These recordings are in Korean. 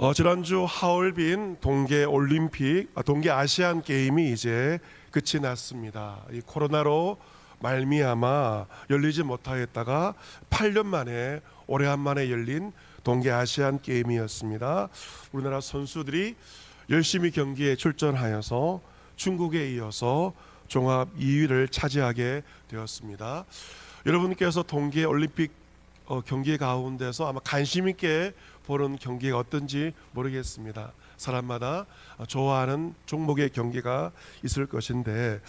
어, 지난주 하얼빈 동계 올림픽, 아, 동계 아시안 게임이 이제 끝이 났습니다. 이 코로나로 말미암아 열리지 못하였다가 8년 만에 오래간만에 열린 동계 아시안 게임이었습니다. 우리나라 선수들이 열심히 경기에 출전하여서 중국에 이어서 종합 2위를 차지하게 되었습니다. 여러분께서 동계 올림픽 어, 경기 가운데서 아마 관심 있게 보는 경기가 어떤지 모르겠습니다. 사람마다 좋아하는 종목의 경기가 있을 것인데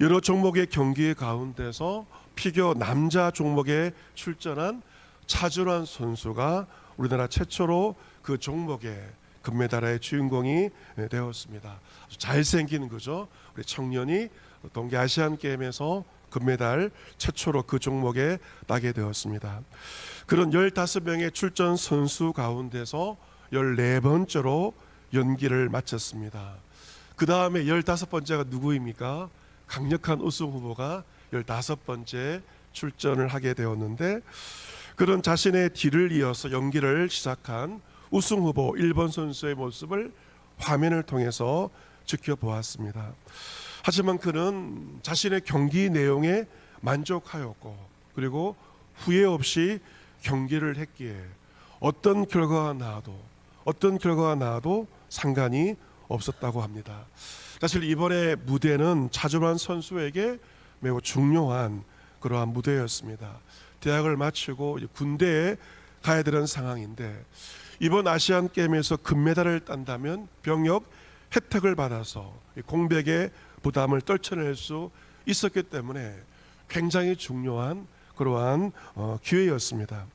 여러 종목의 경기 가운데서 피겨 남자 종목에 출전한 차준환 선수가 우리나라 최초로 그 종목의 금메달의 주인공이 되었습니다. 잘생긴 거죠. 우리 청년이 동계 아시안 게임에서 금메달 최초로 그 종목에 따게 되었습니다. 그런 15명의 출전 선수 가운데서 14번째로 연기를 마쳤습니다. 그 다음에 15번째가 누구입니까? 강력한 우승 후보가 15번째 출전을 하게 되었는데 그런 자신의 뒤를 이어서 연기를 시작한 우승 후보 1번 선수의 모습을 화면을 통해서 지켜보았습니다. 하지만 그는 자신의 경기 내용에 만족하였고 그리고 후회 없이 경기를 했기에 어떤 결과가 나와도 어떤 결과가 나와도 상관이 없었다고 합니다. 사실 이번에 무대는 차주란 선수에게 매우 중요한 그러한 무대였습니다. 대학을 마치고 군대에 가야 되는 상황인데 이번 아시안 게임에서 금메달을 딴다면 병역 혜택을 받아서 이 공백의 부담을 떨쳐낼 수 있었기 때문에 굉장히 중요한 그러한 어, 기회였습니다.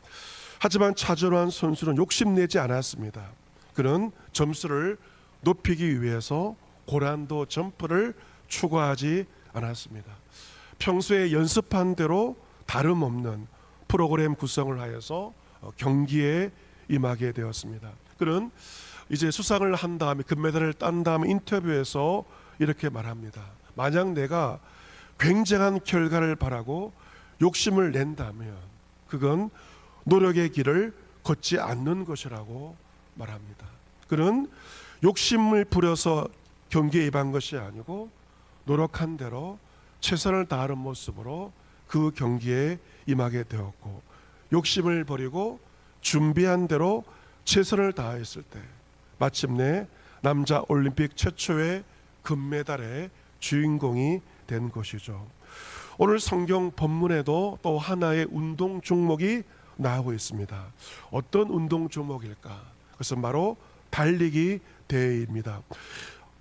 하지만 차준환 선수는 욕심내지 않았습니다. 그는 점수를 높이기 위해서 고란도 점프를 추구하지 않았습니다. 평소에 연습한 대로 다름없는 프로그램 구성을 하여서 어, 경기에 임하게 되었습니다. 그는 이제 수상을 한 다음에 금메달을 딴 다음에 인터뷰에서 이렇게 말합니다. 만약 내가 굉장한 결과를 바라고 욕심을 낸다면 그건 노력의 길을 걷지 않는 것이라고 말합니다. 그는 욕심을 부려서 경기에 임한 것이 아니고 노력한 대로 최선을 다하는 모습으로 그 경기에 임하게 되었고 욕심을 버리고 준비한 대로 최선을 다했을 때 마침내 남자 올림픽 최초의 금메달의 주인공이 된 것이죠. 오늘 성경 본문에도 또 하나의 운동 종목이 나오고 있습니다. 어떤 운동 종목일까? 그것은 바로 달리기 대회입니다.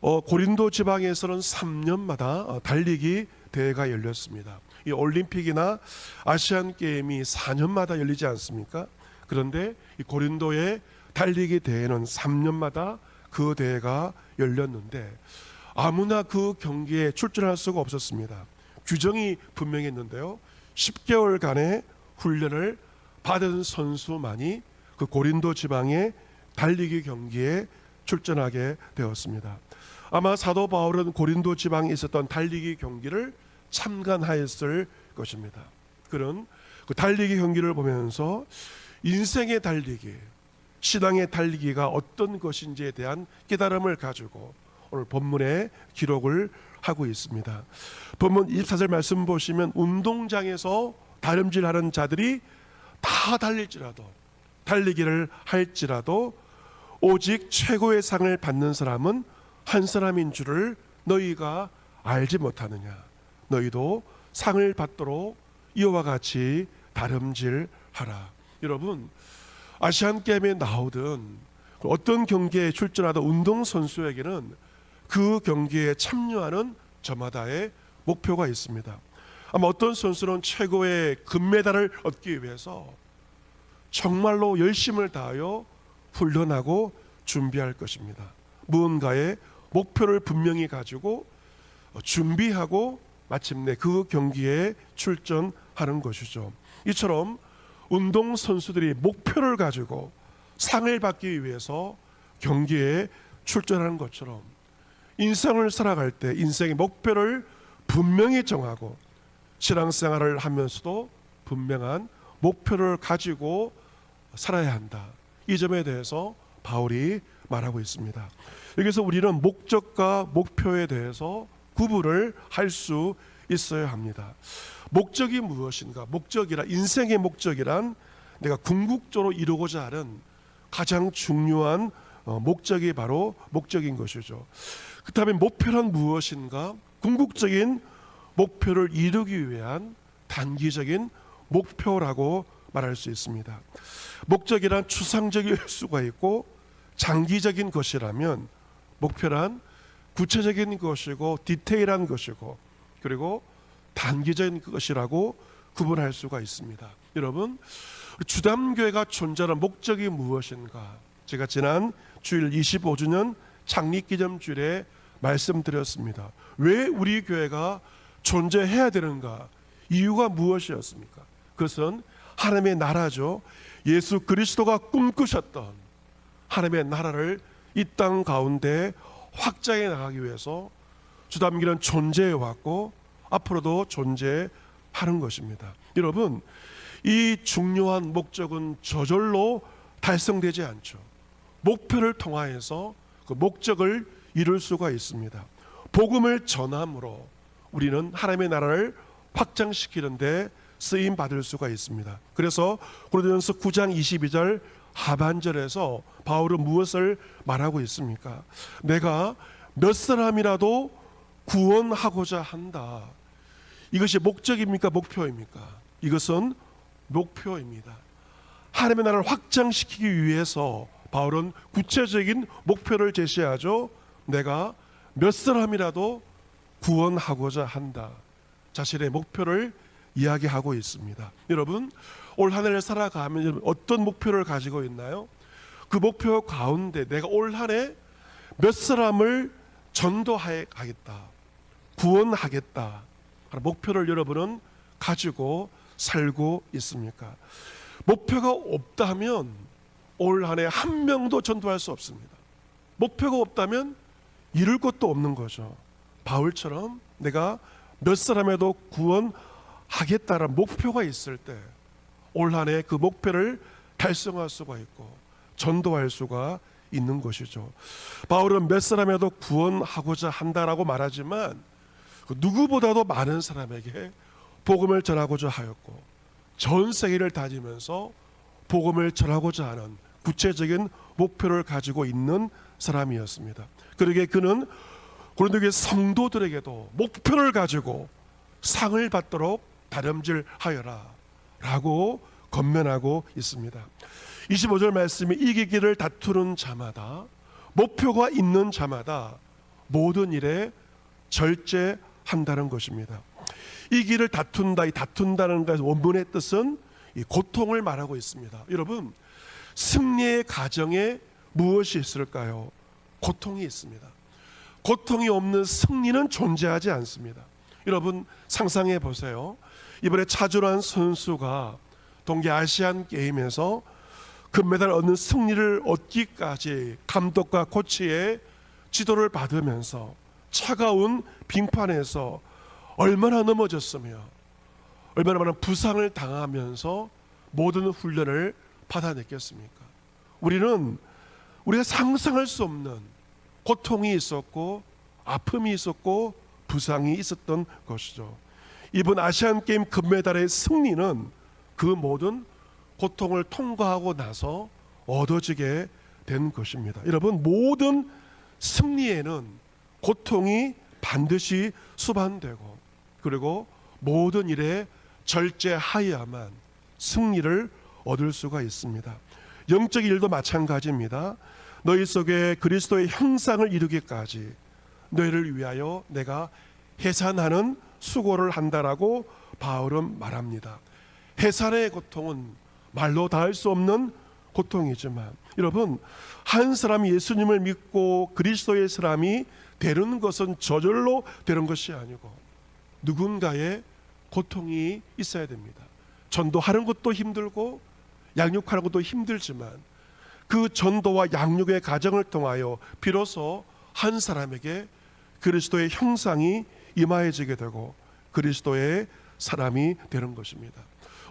어, 고린도 지방에서는 3년마다 어, 달리기 대회가 열렸습니다. 이 올림픽이나 아시안 게임이 4년마다 열리지 않습니까? 그런데 이 고린도의 달리기 대회는 3년마다 그 대회가 열렸는데 아무나 그 경기에 출전할 수가 없었습니다. 규정이 분명했는데요. 10개월간의 훈련을 받은 선수만이 그 고린도 지방의 달리기 경기에 출전하게 되었습니다. 아마 사도 바울은 고린도 지방에 있었던 달리기 경기를 참관하였을 것입니다. 그런 그 달리기 경기를 보면서 인생의 달리기, 신앙의 달리기가 어떤 것인지에 대한 깨달음을 가지고 오늘 본문에 기록을 하고 있습니다. 본문 24절 말씀 보시면 운동장에서 다름질하는 자들이 다 달릴지라도 달리기를 할지라도 오직 최고의 상을 받는 사람은 한 사람인 줄을 너희가 알지 못하느냐 너희도 상을 받도록 이와 같이 다름질하라 여러분 아시안 게임에 나오든 어떤 경기에 출전하던 운동 선수에게는 그 경기에 참여하는 저마다의 목표가 있습니다. 아마 어떤 선수는 최고의 금메달을 얻기 위해서 정말로 열심을 다하여 훈련하고 준비할 것입니다. 무언가의 목표를 분명히 가지고 준비하고 마침내 그 경기에 출전하는 것이죠. 이처럼 운동 선수들이 목표를 가지고 상을 받기 위해서 경기에 출전하는 것처럼 인생을 살아갈 때 인생의 목표를 분명히 정하고 신앙생활을 하면서도 분명한 목표를 가지고 살아야 한다. 이 점에 대해서 바울이 말하고 있습니다. 여기서 우리는 목적과 목표에 대해서 구분을 할 수 있어야 합니다. 목적이 무엇인가? 목적이라 인생의 목적이란 내가 궁극적으로 이루고자 하는 가장 중요한 어, 목적이 바로 목적인 것이죠. 그렇다면 목표란 무엇인가? 궁극적인 목표를 이루기 위한 단기적인 목표라고 말할 수 있습니다. 목적이란 추상적일 수가 있고 장기적인 것이라면 목표란 구체적인 것이고 디테일한 것이고 그리고 단기적인 것이라고 구분할 수가 있습니다. 여러분 주담교회가 존재하는 목적이 무엇인가? 제가 지난 주일 25주년 창립 기념주일에 말씀드렸습니다. 왜 우리 교회가 존재해야 되는가? 이유가 무엇이었습니까? 그것은 하나님의 나라죠. 예수 그리스도가 꿈꾸셨던 하나님의 나라를 이 땅 가운데 확장해 나가기 위해서 주담기는 존재해 왔고 앞으로도 존재하는 것입니다. 여러분, 이 중요한 목적은 저절로 달성되지 않죠. 목표를 통하여서 그 목적을 이룰 수가 있습니다. 복음을 전함으로 우리는 하나님의 나라를 확장시키는데 쓰임 받을 수가 있습니다. 그래서 고린도전서 9장 22절 하반절에서 바울은 무엇을 말하고 있습니까? 내가 몇 사람이라도 구원하고자 한다. 이것이 목적입니까? 목표입니까? 이것은 목표입니다. 하나님의 나라를 확장시키기 위해서 바울은 구체적인 목표를 제시하죠. 내가 몇 사람이라도 구원하고자 한다. 자신의 목표를 이야기하고 있습니다. 여러분, 올 한 해를 살아가면 어떤 목표를 가지고 있나요? 그 목표 가운데 내가 올 한 해 몇 사람을 전도하겠다. 구원하겠다. 하는 목표를 여러분은 가지고 살고 있습니까? 목표가 없다면 올 한 해 한 명도 전도할 수 없습니다. 목표가 없다면 이룰 것도 없는 거죠. 바울처럼 내가 몇 사람에도 구원하겠다는 목표가 있을 때 올 한 해 그 목표를 달성할 수가 있고 전도할 수가 있는 것이죠. 바울은 몇 사람에도 구원하고자 한다라고 말하지만 그 누구보다도 많은 사람에게 복음을 전하고자 하였고 전 세계를 다니면서 복음을 전하고자 하는 구체적인 목표를 가지고 있는 사람이었습니다. 그러게 그는 고린도교회 성도들에게도 목표를 가지고 상을 받도록 다름질하여라 라고 건면하고 있습니다. 25절 말씀이 이기기를 다투는 자마다 목표가 있는 자마다 모든 일에 절제한다는 것입니다. 이 길을 다툰다, 이 다툰다는 것 원문의 뜻은 이 고통을 말하고 있습니다. 여러분 승리의 가정에 무엇이 있을까요? 고통이 있습니다. 고통이 없는 승리는 존재하지 않습니다. 여러분 상상해 보세요. 이번에 차준환 선수가 동계 아시안 게임에서 금메달 얻는 승리를 얻기까지 감독과 코치의 지도를 받으면서 차가운 빙판에서 얼마나 넘어졌으며 얼마나 많은 부상을 당하면서 모든 훈련을 받아냈겠습니까? 우리는 우리가 상상할 수 없는 고통이 있었고 아픔이 있었고 부상이 있었던 것이죠. 이번 아시안 게임 금메달의 승리는 그 모든 고통을 통과하고 나서 얻어지게 된 것입니다. 여러분 모든 승리에는 고통이 반드시 수반되고 그리고 모든 일에 절제하여야만 승리를 얻을 수가 있습니다. 영적 일도 마찬가지입니다. 너희 속에 그리스도의 형상을 이루기까지 너희를 위하여 내가 해산하는 수고를 한다라고 바울은 말합니다. 해산의 고통은 말로 닿을 수 없는 고통이지만 여러분 한 사람이 예수님을 믿고 그리스도의 사람이 되는 것은 저절로 되는 것이 아니고 누군가의 고통이 있어야 됩니다. 전도하는 것도 힘들고 양육하는 것도 힘들지만 그 전도와 양육의 과정을 통하여 비로소 한 사람에게 그리스도의 형상이 임하여지게 되고 그리스도의 사람이 되는 것입니다.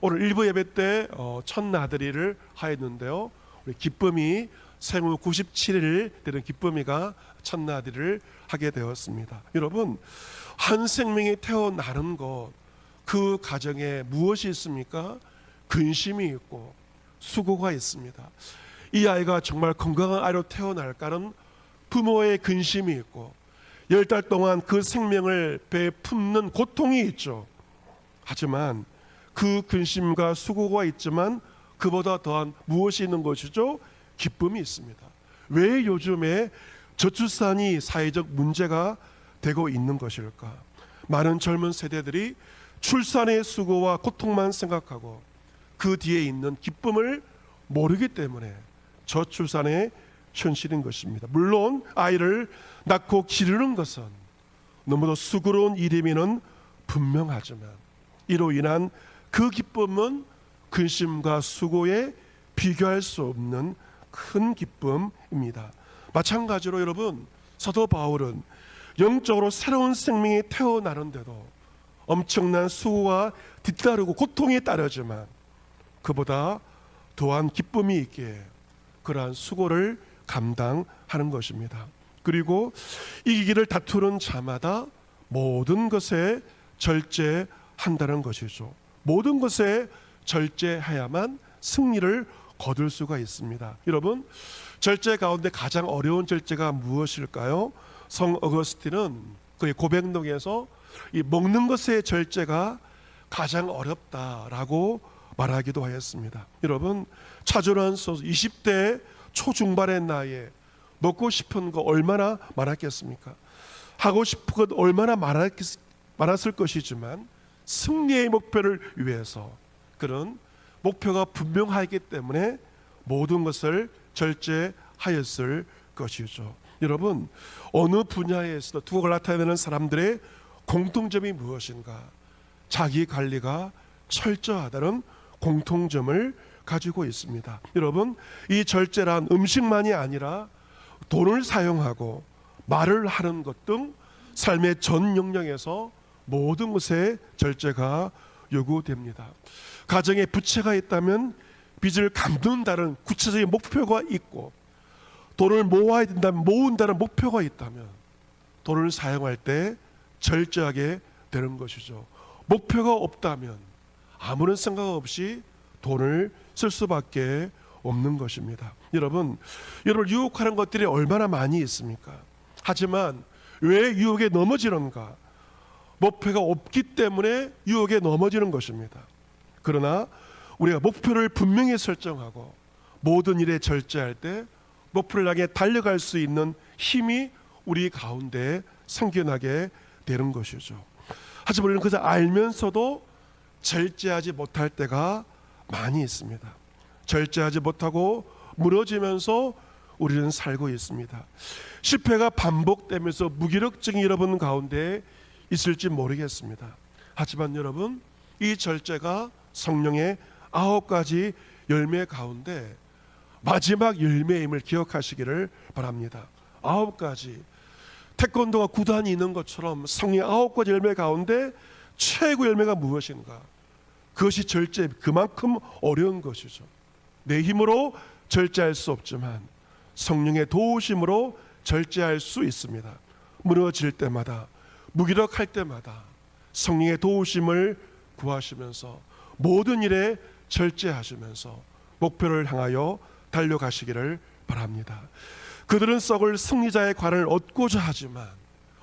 오늘 일부 예배 때첫 어, 나들이를 하였는데요. 우리 기쁨이 생후 97일 되는 기쁨이가 첫 나들이를 하게 되었습니다. 여러분 한 생명이 태어나는 것 그 가정에 무엇이 있습니까? 근심이 있고 수고가 있습니다. 이 아이가 정말 건강한 아이로 태어날까는 부모의 근심이 있고 열 달 동안 그 생명을 배에 품는 고통이 있죠. 하지만 그 근심과 수고가 있지만 그보다 더한 무엇이 있는 것이죠? 기쁨이 있습니다. 왜 요즘에 저출산이 사회적 문제가 되고 있는 것일까? 많은 젊은 세대들이 출산의 수고와 고통만 생각하고 그 뒤에 있는 기쁨을 모르기 때문에 저출산의 현실인 것입니다. 물론 아이를 낳고 기르는 것은 너무도 수고로운 일임이는 분명하지만 이로 인한 그 기쁨은 근심과 수고에 비교할 수 없는 큰 기쁨입니다. 마찬가지로 여러분 사도 바울은 영적으로 새로운 생명이 태어나는데도 엄청난 수고가 뒤따르고 고통이 따르지만 그보다 더한 기쁨이 있기에 그러한 수고를 감당하는 것입니다. 그리고 이 길을 다투는 자마다 모든 것에 절제한다는 것이죠. 모든 것에 절제해야만 승리를 거둘 수가 있습니다. 여러분, 절제 가운데 가장 어려운 절제가 무엇일까요? 성 어거스틴은 그의 고백록에서 이 먹는 것의 절제가 가장 어렵다라고 말하기도 하였습니다. 여러분, 차준환 선수 20대 초중반의 나이에 먹고 싶은 거 얼마나 많았겠습니까? 하고 싶은 것 얼마나 많았, 많았을 것이지만 승리의 목표를 위해서 그런 목표가 분명하기 때문에 모든 것을 절제하였을 것이죠. 여러분 어느 분야에서도 두각을 나타내는 사람들의 공통점이 무엇인가? 자기 관리가 철저하다는 공통점을 가지고 있습니다. 여러분 이 절제란 음식만이 아니라 돈을 사용하고 말을 하는 것 등 삶의 전 영역에서 모든 것에 절제가 요구됩니다. 가정에 부채가 있다면 빚을 갚는다는 구체적인 목표가 있고 돈을 모아야 된다면 모은다는 목표가 있다면 돈을 사용할 때 절제하게 되는 것이죠. 목표가 없다면 아무런 생각 없이 돈을 쓸 수밖에 없는 것입니다. 여러분, 여러분 유혹하는 것들이 얼마나 많이 있습니까? 하지만 왜 유혹에 넘어지는가? 목표가 없기 때문에 유혹에 넘어지는 것입니다. 그러나 우리가 목표를 분명히 설정하고 모든 일에 절제할 때 목표를 향해 달려갈 수 있는 힘이 우리 가운데 생겨나게 되는 것이죠. 하지만 우리는 그저 알면서도 절제하지 못할 때가 많이 있습니다. 절제하지 못하고 무너지면서 우리는 살고 있습니다. 실패가 반복되면서 무기력증이 여러분 가운데 있을지 모르겠습니다. 하지만 여러분 이 절제가 성령의 아홉 가지 열매 가운데 마지막 열매임을 기억하시기를 바랍니다. 아홉 가지 태권도가 구단이 있는 것처럼 성령 아홉 가지 열매 가운데 최고 열매가 무엇인가? 그것이 절제 그만큼 어려운 것이죠. 내 힘으로 절제할 수 없지만 성령의 도우심으로 절제할 수 있습니다. 무너질 때마다 무기력할 때마다 성령의 도우심을 구하시면서 모든 일에 절제하시면서 목표를 향하여 달려가시기를 바랍니다. 그들은 썩을 승리자의 관을 얻고자 하지만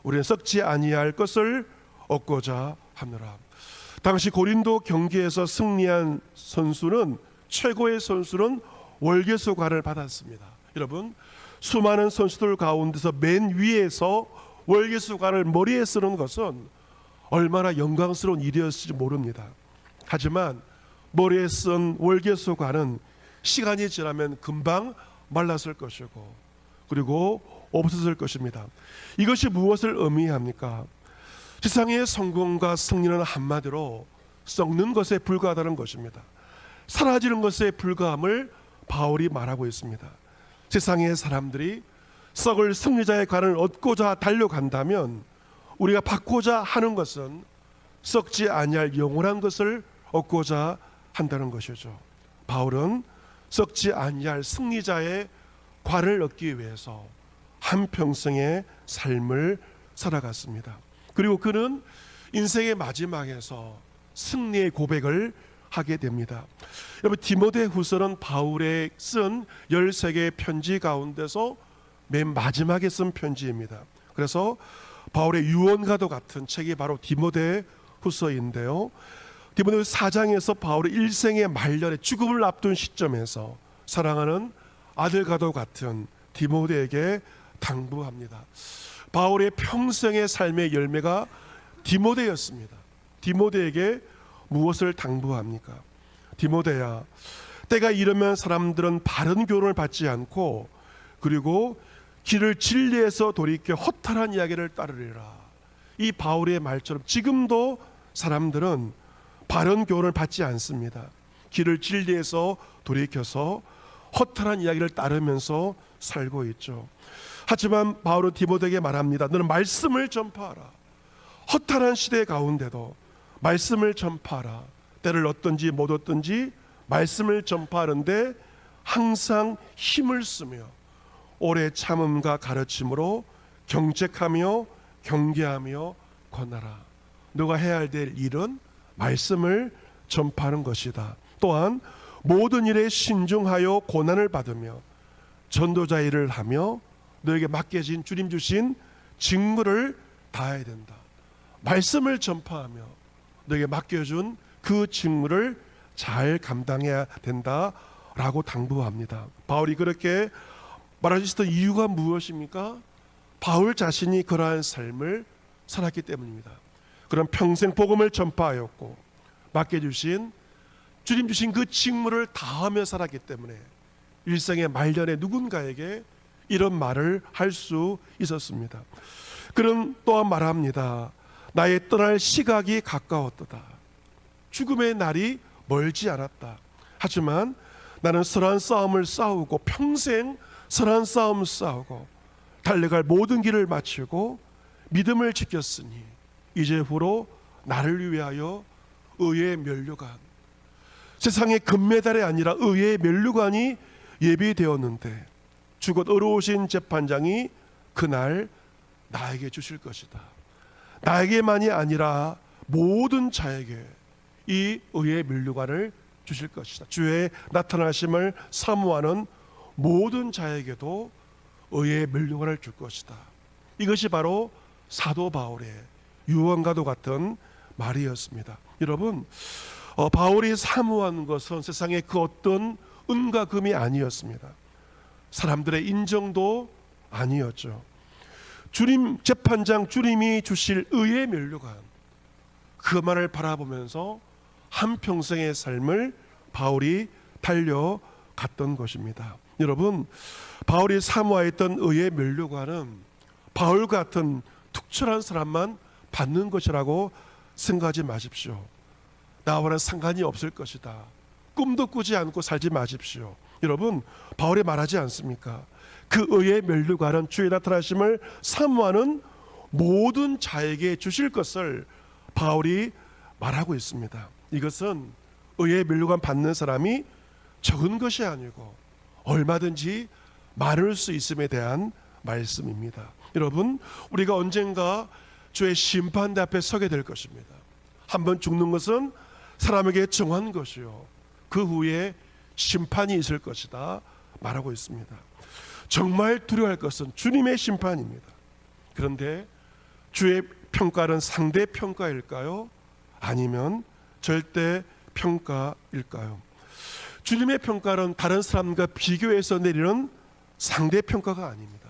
우리는 썩지 아니할 것을 얻고자 하느라. 당시 고린도 경기에서 승리한 선수는 최고의 선수는 월계수 관을 받았습니다. 여러분 수많은 선수들 가운데서 맨 위에서 월계수 관을 머리에 쓰는 것은 얼마나 영광스러운 일이었을지 모릅니다. 하지만 머리에 쓴 월계수 관은 시간이 지나면 금방 말랐을 것이고 그리고 없어질 것입니다. 이것이 무엇을 의미합니까? 세상의 성공과 승리는 한마디로 썩는 것에 불과하다는 것입니다. 사라지는 것에 불과함을 바울이 말하고 있습니다. 세상의 사람들이 썩을 승리자의 관을 얻고자 달려간다면 우리가 받고자 하는 것은 썩지 아니할 영원한 것을 얻고자 한다는 것이죠. 바울은 썩지 아니할 승리자의 관을 얻기 위해서 한 평생의 삶을 살아갔습니다. 그리고 그는 인생의 마지막에서 승리의 고백을 하게 됩니다. 여러분 디모데 후서는 바울의 쓴 13개의 편지 가운데서 맨 마지막에 쓴 편지입니다. 그래서 바울의 유언과도 같은 책이 바로 디모데 후서인데요. 디모데 4장에서 바울의 일생의 말년에 죽음을 앞둔 시점에서 사랑하는 아들과도 같은 디모데에게 당부합니다. 바울의 평생의 삶의 열매가 디모데였습니다. 디모데에게 무엇을 당부합니까? 디모데야, 때가 이르면 사람들은 바른 교훈을 받지 않고 그리고 길을 진리에서 돌이켜 허탈한 이야기를 따르리라. 이 바울의 말처럼 지금도 사람들은 바른 교훈을 받지 않습니다. 길을 진리에서 돌이켜서 허탈한 이야기를 따르면서 살고 있죠. 하지만 바울은 디모데에게 말합니다. 너는 말씀을 전파하라. 허탈한 시대 가운데도 말씀을 전파하라. 때를 얻든지 못 얻든지 말씀을 전파하는데 항상 힘을 쓰며 오래 참음과 가르침으로 경책하며 경계하며 권하라. 너가 해야 할 일은 말씀을 전파하는 것이다. 또한 모든 일에 신중하여 고난을 받으며 전도자 일을 하며 너에게 맡겨진 주님 주신 직무를 다해야 된다. 말씀을 전파하며 너에게 맡겨준 그 직무를 잘 감당해야 된다라고 당부합니다. 바울이 그렇게 있었던 이유가 무엇입니까? 바울 자신이 그러한 삶을 살았기 때문입니다. 그런 평생 복음을 전파하였고 맡겨주신 주님 주신 그 직무를 다하며 살았기 때문에 일생의 말년에 누군가에게 이런 말을 할 수 있었습니다. 그는 또한 말합니다. 나의 떠날 시각이 가까웠도다. 죽음의 날이 멀지 않았다. 하지만 나는 선한 싸움을 싸우고 평생 선한 싸움 싸우고 달려갈 모든 길을 마치고 믿음을 지켰으니 이제 후로 나를 위하여 의의 면류관 세상의 금메달이 아니라 의의 면류관이 예비되었는데 주곧 어려우신 재판장이 그날 나에게 주실 것이다. 나에게만이 아니라 모든 자에게 이 의의 면류관을 주실 것이다. 주의 나타나심을 사모하는 모든 자에게도 의의 면류관을 줄 것이다. 이것이 바로 사도 바울의 유언과도 같은 말이었습니다. 여러분, 어, 바울이 사모한 것은 세상의 그 어떤 은과 금이 아니었습니다. 사람들의 인정도 아니었죠. 주님 재판장 주님이 주실 의의 면류관 그만을 바라보면서 한 평생의 삶을 바울이 달려갔던 것입니다. 여러분 바울이 사모하였던 의의 면류관은 바울 같은 특출한 사람만 받는 것이라고 생각하지 마십시오. 나와는 상관이 없을 것이다. 꿈도 꾸지 않고 살지 마십시오. 여러분 바울이 말하지 않습니까? 그 의의 면류관은 주의 나타나심을 사모하는 모든 자에게 주실 것을 바울이 말하고 있습니다. 이것은 의의 면류관 받는 사람이 적은 것이 아니고 얼마든지 많을 수 있음에 대한 말씀입니다. 여러분, 우리가 언젠가 주의 심판대 앞에 서게 될 것입니다. 한번 죽는 것은 사람에게 정한 것이요. 그 후에 심판이 있을 것이다 말하고 있습니다. 정말 두려워할 것은 주님의 심판입니다. 그런데 주의 평가는 상대 평가일까요? 아니면 절대 평가일까요? 주님의 평가는 다른 사람과 비교해서 내리는 상대 평가가 아닙니다.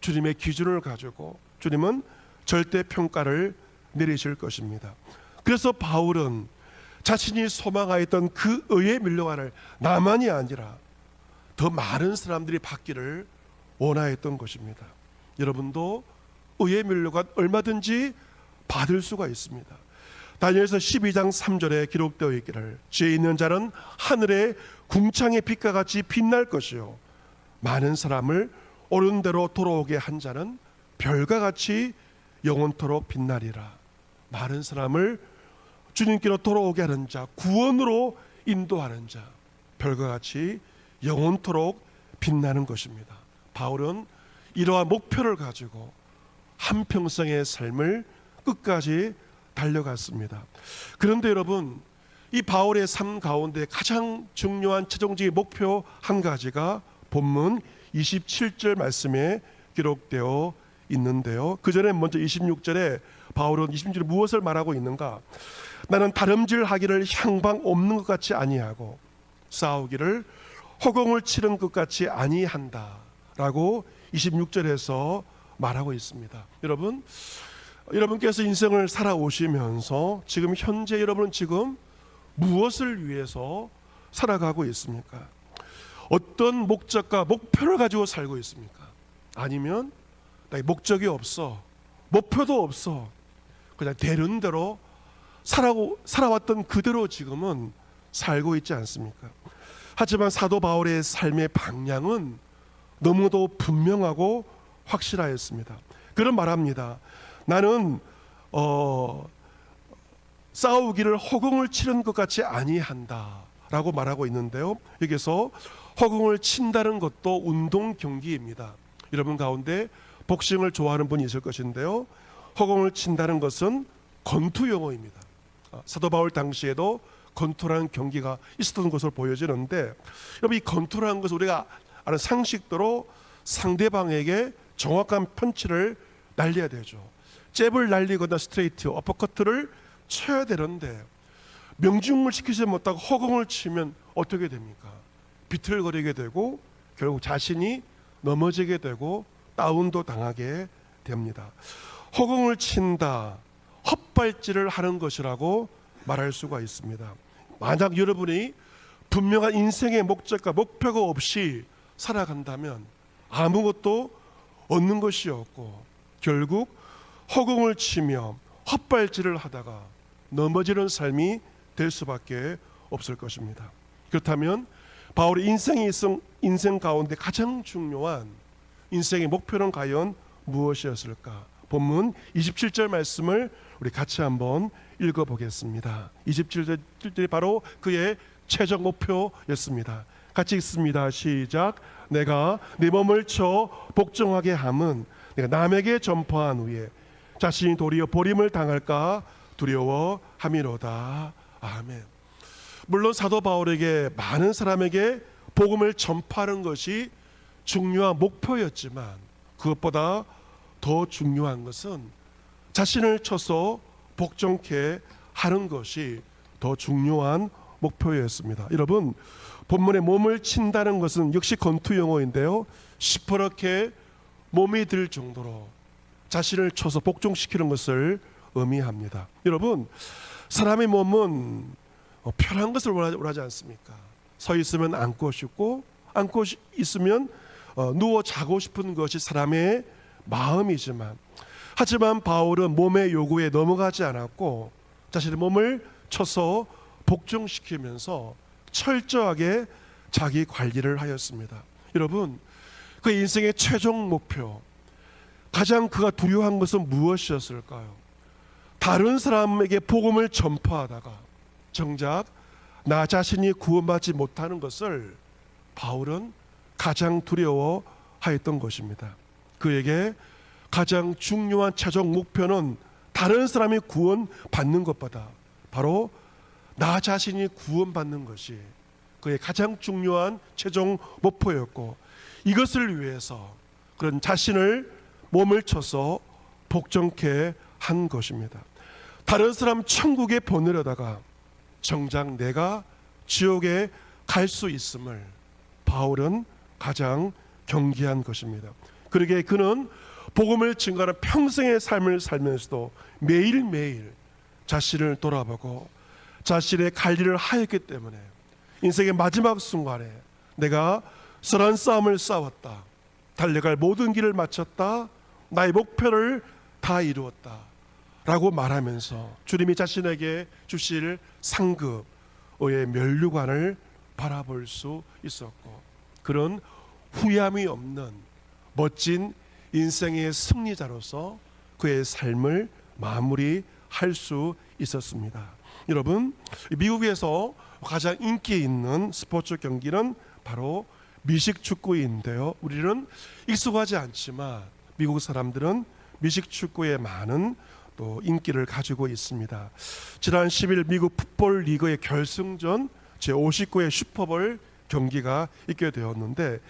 주님의 기준을 가지고 주님은 절대 평가를 내리실 것입니다. 그래서 바울은 자신이 소망하였던 그 의의 밀려관을 나만이 아니라 더 많은 사람들이 받기를 원하였던 것입니다. 여러분도 의의 밀려관 얼마든지 받을 수가 있습니다. 다니엘서 12장 3절에 기록되어 있기를 지혜 있는 자는 하늘의 궁창의 빛과 같이 빛날 것이요 많은 사람을 옳은 대로 돌아오게 한 자는 별과 같이 영원토록 빛나리라. 많은 사람을 주님께로 돌아오게 하는 자, 구원으로 인도하는 자, 별과 같이 영원토록 빛나는 것입니다. 바울은 이러한 목표를 가지고 한 평생의 삶을 끝까지 달려갔습니다. 그런데 여러분, 이 바울의 삶 가운데 가장 중요한 최종적인 목표 한 가지가 본문 27절 말씀에 기록되어 있는데요. 그 전에 먼저 26절에 바울은 26절에 무엇을 말하고 있는가? 나는 다름질하기를 향방 없는 것 같이 아니하고 싸우기를 허공을 치른 것 같이 아니한다라고 26절에서 말하고 있습니다. 여러분, 여러분께서 인생을 살아오시면서 지금 현재 여러분은 지금 무엇을 위해서 살아가고 있습니까? 어떤 목적과 목표를 가지고 살고 있습니까? 아니면 나의 목적이 없어, 목표도 없어, 그냥 되는 대로 살아고 살아왔던 그대로 지금은 살고 있지 않습니까? 하지만 사도 바울의 삶의 방향은 너무도 분명하고 확실하였습니다. 그런 말합니다. 나는 어, 싸우기를 허공을 치는 것 같이 아니한다라고 말하고 있는데요. 여기서 허공을 친다는 것도 운동 경기입니다. 여러분 가운데 복싱을 좋아하는 분이 있을 것인데요. 허공을 친다는 것은 권투 용어입니다. 아, 사도 바울 당시에도 권투라는 경기가 있었던 것으로 보여지는데 여러분 이 권투라는 것은 우리가 아는 상식대로 상대방에게 정확한 펀치를 날려야 되죠. 잽을 날리거나 스트레이트, 어퍼커트를 쳐야 되는데 명중을 시키지 못하고 허공을 치면 어떻게 됩니까? 비틀거리게 되고 결국 자신이 넘어지게 되고 다운도 당하게 됩니다. 허공을 친다, 헛발질을 하는 것이라고 말할 수가 있습니다. 만약 여러분이 분명한 인생의 목적과 목표가 없이 살아간다면 아무것도 얻는 것이 없고 결국 허공을 치며 헛발질을 하다가 넘어지는 삶이 될 수밖에 없을 것입니다. 그렇다면 바울의 인생의 인생, 인생 가운데 가장 중요한 인생의 목표는 과연 무엇이었을까? 본문 27절 말씀을 우리 같이 한번 읽어보겠습니다. 27절이 바로 그의 최종 목표였습니다. 같이 읽습니다. 시작. 내가 네 몸을 쳐 복종하게 함은 내가 남에게 전파한 후에 자신이 도리어 버림을 당할까 두려워함이로다. 아멘. 물론 사도 바울에게 많은 사람에게 복음을 전파하는 것이 중요한 목표였지만 그것보다 더 중요한 것은 자신을 쳐서 복종케 하는 것이 더 중요한 목표였습니다. 여러분 본문에 몸을 친다는 것은 역시 권투 용어인데요. 시퍼렇게 몸이 들 정도로 자신을 쳐서 복종시키는 것을 의미합니다. 여러분 사람의 몸은 어, 편한 것을 원하지 않습니까? 서 있으면 앉고 싶고 앉고 있으면 어, 누워 자고 싶은 것이 사람의 마음이지만 하지만 바울은 몸의 요구에 넘어가지 않았고 자신의 몸을 쳐서 복종시키면서 철저하게 자기 관리를 하였습니다. 여러분, 그 인생의 최종 목표, 가장 그가 두려워한 것은 무엇이었을까요? 다른 사람에게 복음을 전파하다가 정작 나 자신이 구원받지 못하는 것을 바울은 가장 두려워하였던 것입니다. 그에게 가장 중요한 최종 목표는 다른 사람이 구원받는 것보다 바로 나 자신이 구원받는 것이 그의 가장 중요한 최종 목표였고 이것을 위해서 그런 자신을 몸을 쳐서 복종케 한 것입니다. 다른 사람 천국에 보내려다가 정작 내가 지옥에 갈 수 있음을 바울은 가장 경계한 것입니다. 그러게 그는 복음을 증거하는 평생의 삶을 살면서도 매일매일 자신을 돌아보고 자신의 관리를 하였기 때문에 인생의 마지막 순간에 내가 선한 싸움을 싸웠다. 달려갈 모든 길을 마쳤다. 나의 목표를 다 이루었다. 라고 말하면서 주님이 자신에게 주실 상급의 면류관을 바라볼 수 있었고 그런 후회함이 없는 멋진 인생의 승리자로서 그의 삶을 마무리할 수 있었습니다. 여러분, 미국에서 가장 인기 있는 스포츠 경기는 바로 미식 축구인데요. 우리는 익숙하지 않지만 미국 사람들은 미식 축구에 많은 또 인기를 가지고 있습니다. 지난 10일 미국 풋볼 리그의 결승전 제 59회 슈퍼볼 경기가 있게 되었는데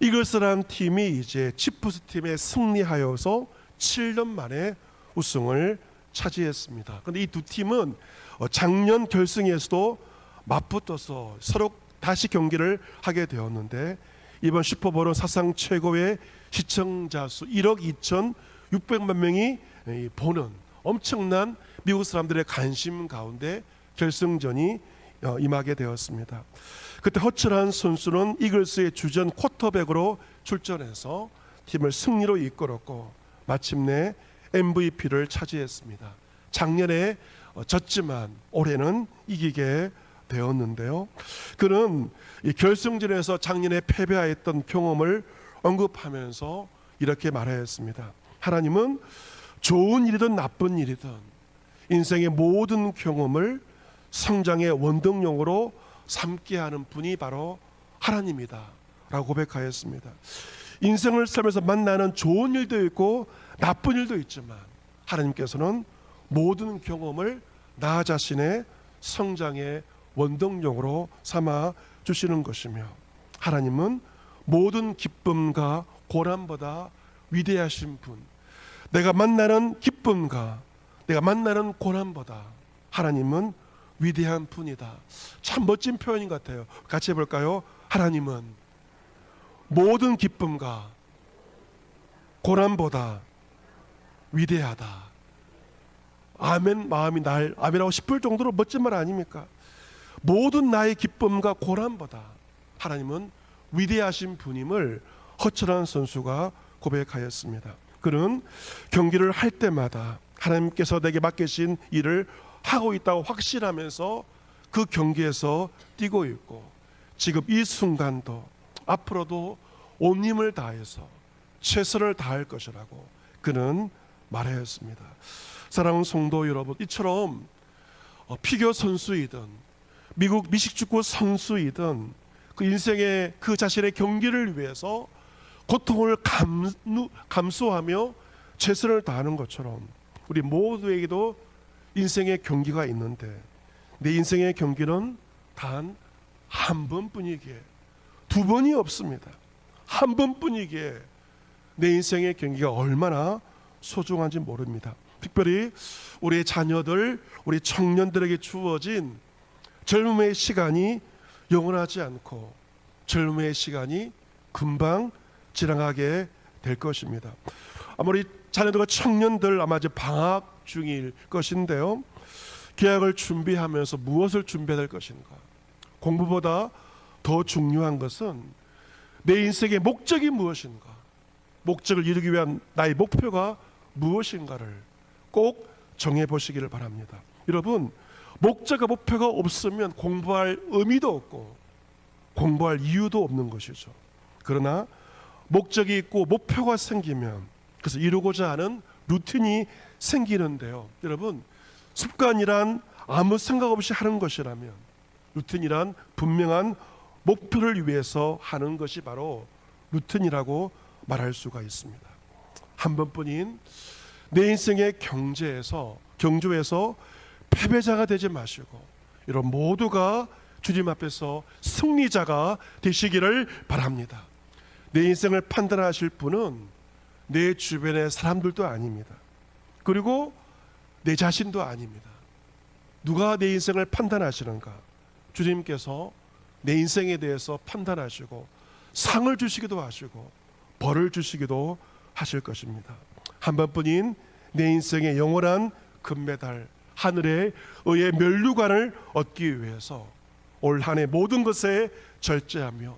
이글스라는 팀이 이제 치프스 팀에 승리하여서 7년 만에 우승을 차지했습니다. 그런데 이 두 팀은 어, 작년 결승에서도 맞붙어서 서로 다시 경기를 하게 되었는데 이번 슈퍼볼은 사상 최고의 시청자 수 1억 2,600만 명이 이, 보는 엄청난 미국 사람들의 관심 가운데 결승전이 어, 임하게 되었습니다. 그때 허철한 선수는 이글스의 주전 쿼터백으로 출전해서 팀을 승리로 이끌었고 마침내 MVP를 차지했습니다. 작년에 어, 졌지만 올해는 이기게 되었는데요. 그는 이 결승전에서 작년에 패배하였던 경험을 언급하면서 이렇게 말하였습니다. 하나님은 좋은 일이든 나쁜 일이든 인생의 모든 경험을 성장의 원동력으로 삼게 하는 분이 바로 하나님이다. 라고 고백하였습니다. 인생을 살면서 만나는 좋은 일도 있고 나쁜 일도 있지만 하나님께서는 모든 경험을 나 자신의 성장의 원동력으로 삼아 주시는 것이며 하나님은 모든 기쁨과 고난보다 위대하신 분 내가 만나는 기쁨과 내가 만나는 고난보다 하나님은 위대한 분이다. 참 멋진 표현인 것 같아요. 같이 해볼까요? 하나님은 모든 기쁨과 고난보다 위대하다. 아멘 마음이 날 아멘하고 싶을 정도로 멋진 말 아닙니까? 모든 나의 기쁨과 고난보다 하나님은 위대하신 분임을 허철한 선수가 고백하였습니다. 그는 경기를 할 때마다 하나님께서 내게 맡기신 일을 하고 있다고 확신하면서 그 경기에서 뛰고 있고 지금 이 순간도 앞으로도 온 힘을 다해서 최선을 다할 것이라고 그는 말하였습니다. 사랑하는 성도 여러분, 이처럼 어, 피겨 선수이든 미국 미식축구 선수이든 그 인생의 그 자신의 경기를 위해서 고통을 감수, 감수하며 최선을 다하는 것처럼 우리 모두에게도 인생의 경기가 있는데 내 인생의 경기는 단 한 번뿐이기에 두 번이 없습니다. 한 번뿐이기에 내 인생의 경기가 얼마나 소중한지 모릅니다. 특별히 우리 자녀들, 우리 청년들에게 주어진 젊음의 시간이 영원하지 않고 젊음의 시간이 금방 지나가게 될 것입니다. 아마 우리 자녀들과 청년들 아마 이제 방학 중일 것인데요. 계약을 준비하면서 무엇을 준비해야 될 것인가? 공부보다 더 중요한 것은 내 인생의 목적이 무엇인가? 목적을 이루기 위한 나의 목표가 무엇인가를 꼭 정해 보시기를 바랍니다. 여러분, 목적과 목표가 없으면 공부할 의미도 없고 공부할 이유도 없는 것이죠. 그러나 목적이 있고 목표가 생기면 그래서 이루고자 하는 루틴이 생기는데요. 여러분, 습관이란 아무 생각 없이 하는 것이라면 루틴이란 분명한 목표를 위해서 하는 것이 바로 루틴이라고 말할 수가 있습니다. 한 번뿐인 내 인생의 경제에서 경주에서 패배자가 되지 마시고 이런 모두가 주님 앞에서 승리자가 되시기를 바랍니다. 내 인생을 판단하실 분은 내 주변의 사람들도 아닙니다. 그리고 내 자신도 아닙니다. 누가 내 인생을 판단하시는가? 주님께서 내 인생에 대해서 판단하시고 상을 주시기도 하시고 벌을 주시기도 하실 것입니다. 한 번뿐인 내 인생의 영원한 금메달 하늘의 의의 면류관을 얻기 위해서 올 한해 모든 것에 절제하며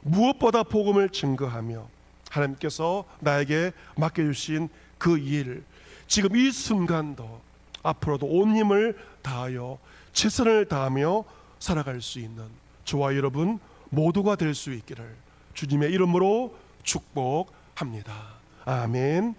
무엇보다 복음을 증거하며 하나님께서 나에게 맡겨주신 그 일, 지금 이 순간도 앞으로도 온 힘을 다하여 최선을 다하며 살아갈 수 있는 저와 여러분 모두가 될 수 있기를 주님의 이름으로 축복합니다. 아멘.